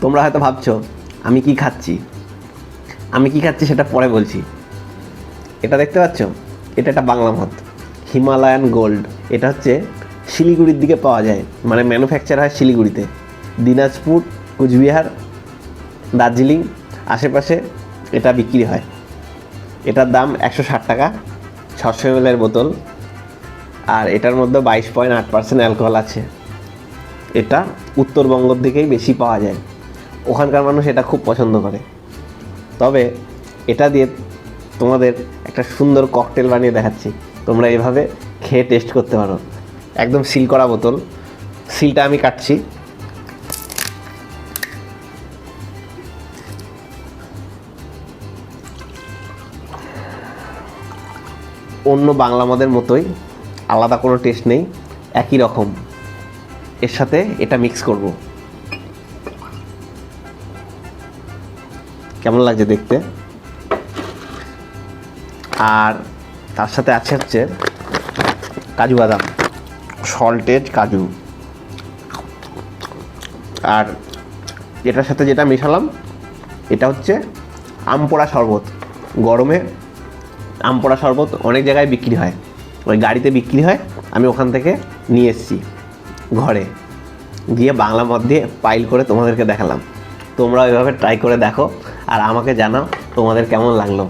তোমরা হয়তো ভাবছ, আমি কি খাচ্ছি? আমি কি খাচ্ছি সেটা পরে বলছি। এটা দেখতে পাচ্ছ? এটা একটা বাংলা মদ। Himalayan Gold. এটা হচ্ছে শিলিগুড়ির দিকে পাওয়া যায়। মানে ম্যানুফ্যাকচার হয় শিলিগুড়িতে। দিনাজপুর, কুচবিহার, দার্জিলিং আশেপাশে এটা বিক্রি হয়। এটার দাম একশো ষাট টাকা ছশো এমএলের বোতল। আর এটার মধ্যে বাইশ পয়েন্ট আট পার্সেন্ট অ্যালকোহল আছে। এটা উত্তরবঙ্গর দিকেই বেশি পাওয়া যায়। ওখানকার মানুষ এটা খুব পছন্দ করে। তবে এটা দিয়ে তোমাদের একটা সুন্দর ককটেল বানিয়ে দেখাচ্ছি। তোমরা এভাবে খেয়ে টেস্ট করতে পারো। একদম সিল করা বোতল। সিলটা আমি কাটছি। অন্য বাংলা মদের মতোই আলাদা কোনো টেস্ট নেই। একই রকম। এর সাথে এটা মিক্স করব। কেমন লাগছে দেখতে? আর তার সাথে আছে হচ্ছে কাজু বাদাম সল্টেড কাজু। আর এটার সাথে যেটা মেশালাম, এটা হচ্ছে আমপোড়া শরবত। গরমে আমপোড়া শরবত অনেক জায়গায় বিক্রি হয়। ওই গাড়িতে বিক্রি হয়, আমি ওখান থেকে নিয়ে এসেছি ঘরে। গিয়ে বাংলা মদ দিয়ে পাইল করে তোমাদেরকে দেখালাম। তোমরা ওইভাবে ট্রাই করে দেখো আর আমাকে জানাও তোমাদের কেমন লাগল।